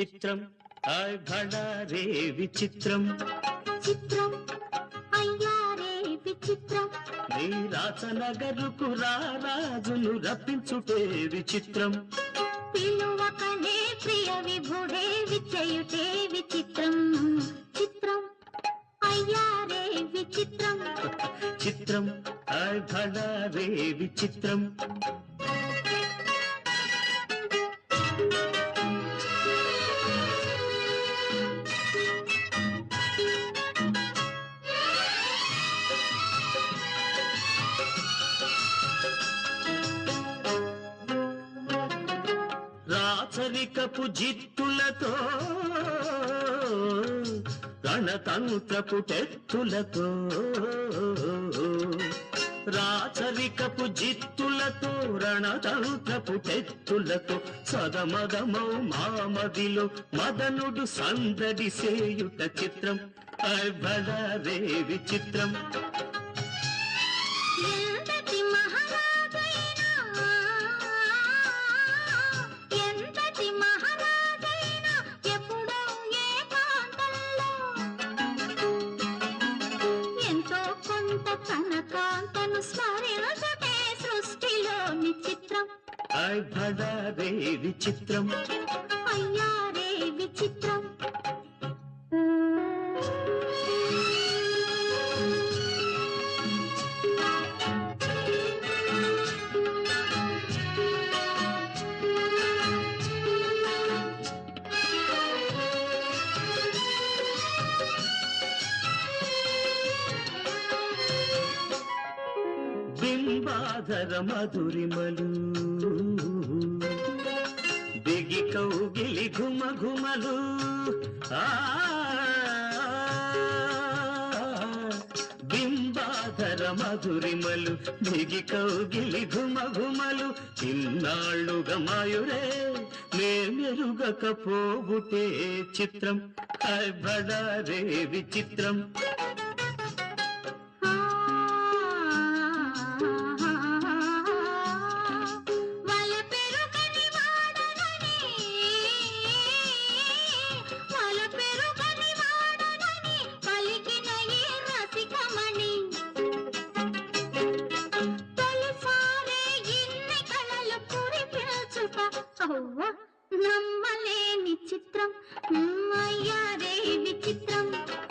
చిత్రం హాయ్ భడా రే విచిత్రం. చిత్రం. అయ్యారే విచిత్రం. నీ రాచనగరుకు రారాజును రప్పించుటే విచిత్రం. పిలువకనే ప్రియ విభుడే విచయుటే విచిత్రం. చిత్రం. అయ్యారే విచిత్రం. చిత్రం. హాయ్ భడా రే విచిత్రం. రాచరికపు జిత్తులతో గణతంత్రపు టెత్తులతో రాచరికపు జిత్తులతో రణతంత్రపు టెత్తులతో సదమదమౌ మామదిలో మదనుడు సందడి సేయుట చిత్రం అర్భడే విచిత్రం ఎంతటి కాంతను స్మరించటే సృష్టిలోని చిత్రం అర్భడే విచిత్రం. అయ్యారే విచిత్రం. బింబాధర మధురిమలు దిగి కౌగిలి ఘుమ ఘుమలు బింబాధర మధురిమలు దిగి కౌగిలి ఘుమ ఘుమలు చిన్నాళ్ళుగా మాయురే నే మెరుగకపోవుటే చిత్రం. బడారే విచిత్రం నమ్మలేని చిత్రం ఉమ్, అయ్యారే విచిత్రం.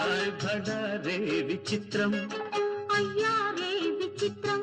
విచిత్రం అయ్యారే విచిత్రం. విచిత్రం ఉమ్, అయ్యారే విచిత్రం.